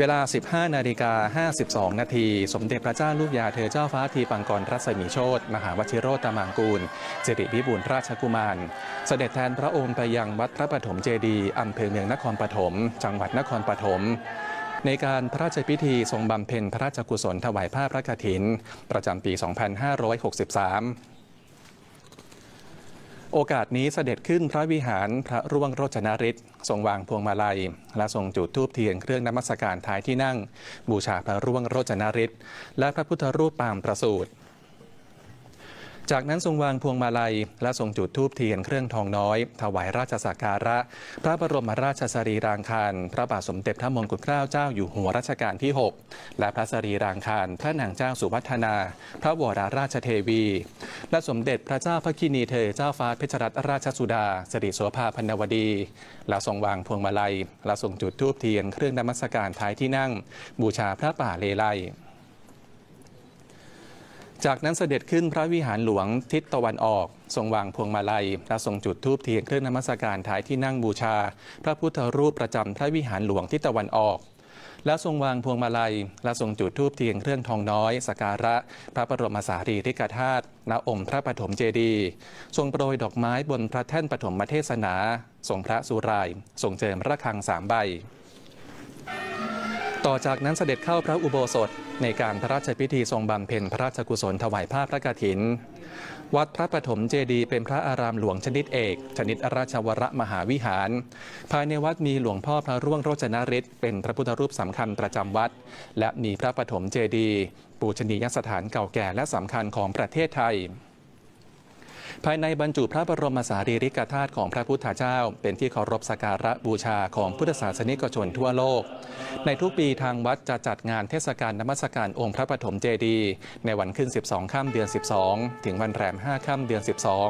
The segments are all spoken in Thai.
เวลา 15 นาฬิกา 52 นาที สมเด็จพระเจ้าลูกยาเธอเจ้าฟ้าทีปังกรรัศมีโชตมหาวชิโรตมางกูลสิริวิบูลราชกุมาร เสด็จแทนพระองค์ไปยังวัดพระปฐมเจดีย์อำเภอเมืองนครปฐม จังหวัดนครปฐมในการพระราชพิธีทรงบำเพ็ญพระราชกุศลถวายผ้าพระกฐิน ประจำปี 2563 โอกาสนี้เสด็จขึ้นพระวิหารพระร่วงโรจนฤทธิ์ทรงวางพวงมาลัย และทรงจุดธูปเทียนเครื่องนมัสการท้ายที่นั่ง บูชาพระร่วงโรจนฤทธิ์และพระพุทธรูปปางประสูติ จากนั้นทรงวางพวงมาลัย และทรงจุดธูปเทียนเครื่องทองน้อย ถวายราชสักการะ พระบรมราชสรีรางคาร พระบาทสมเด็จพระมงกุฎเกล้าเจ้าอยู่หัวรัชกาลที่ 6 และพระสรีรางคาร พระนางเจ้าสุวัฒนา พระวรราชเทวี และสมเด็จพระเจ้าพระกินีเธอเจ้าฟ้าเพชรรัตนราชสุดาสิริโสภาพันวดี และทรงวางพวงมาลัย และทรงจุดธูปเทียนเครื่องนมัสการท้ายที่นั่ง บูชาพระป่าเลไล จากนั้นเสด็จขึ้นพระวิหารหลวงทิศตะวันออก ทรงวางพวงมาลัย และทรงจุดธูปเทียนเครื่องนมัสการท้ายที่นั่งบูชา พระพุทธรูปประจำพระวิหารหลวงทิศตะวันออกและทรงวางพวงมาลัย และทรงจุดธูปเทียนเครื่องทองน้อยสกการะ พระบรมสารีริกธาตุณองค์พระปฐมเจดีย์ทรงโปรยดอกไม้บนพระแท่นปฐมเทศนาทรงพระสุรายทรงเจิมระฆังสามใบ ต่อจากนั้นเสด็จเข้าพระอุโบสถในการพระราชพิธีทรงบำเพ็ญพระราชกุศลถวายผ้าพระกฐิน วัดพระปฐมเจดีย์เป็นพระอารามหลวงชนิดเอก ชนิดราชวรมหาวิหาร ภายในวัดมีหลวงพ่อพระร่วงโรจนฤทธิ์เป็นพระพุทธรูปสำคัญประจำวัด และมีพระปฐมเจดีย์ปูชนียสถานเก่าแก่และสำคัญของประเทศไทย ภายในบรรจุพระบรมสารีริกธาตุของพระพุทธเจ้า เป็นที่เคารพสักการะบูชาของพุทธศาสนิกชนทั่วโลก ในทุกปีทางวัดจะจัดงานเทศกาลนมัสการองค์พระปฐมเจดีย์ในวันขึ้น 12 ค่ำเดือน 12 ถึงวันแรม 5 ค่ำเดือน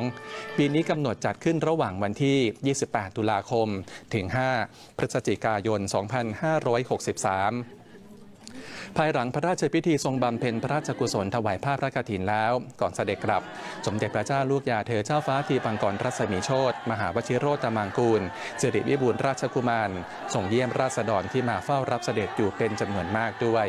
12 ปีนี้กำหนดจัดขึ้นระหว่างวันที่ 28 ตุลาคม ถึง 5 พฤศจิกายน 2563 ภายหลังพระราชพิธีทรงบำเพ็ญพระราชกุศลถวายผ้าพระกฐินแล้ว ก่อนเสด็จกลับ สมเด็จพระเจ้าลูกยาเธอเจ้าฟ้าทีปังกรรัศมีโชตมหาวชิโรตมังกูลสิริวิบูลราชกุมารส่งเยี่ยมราษฎรที่มาเฝ้ารับเสด็จอยู่เป็นจำนวนมากด้วย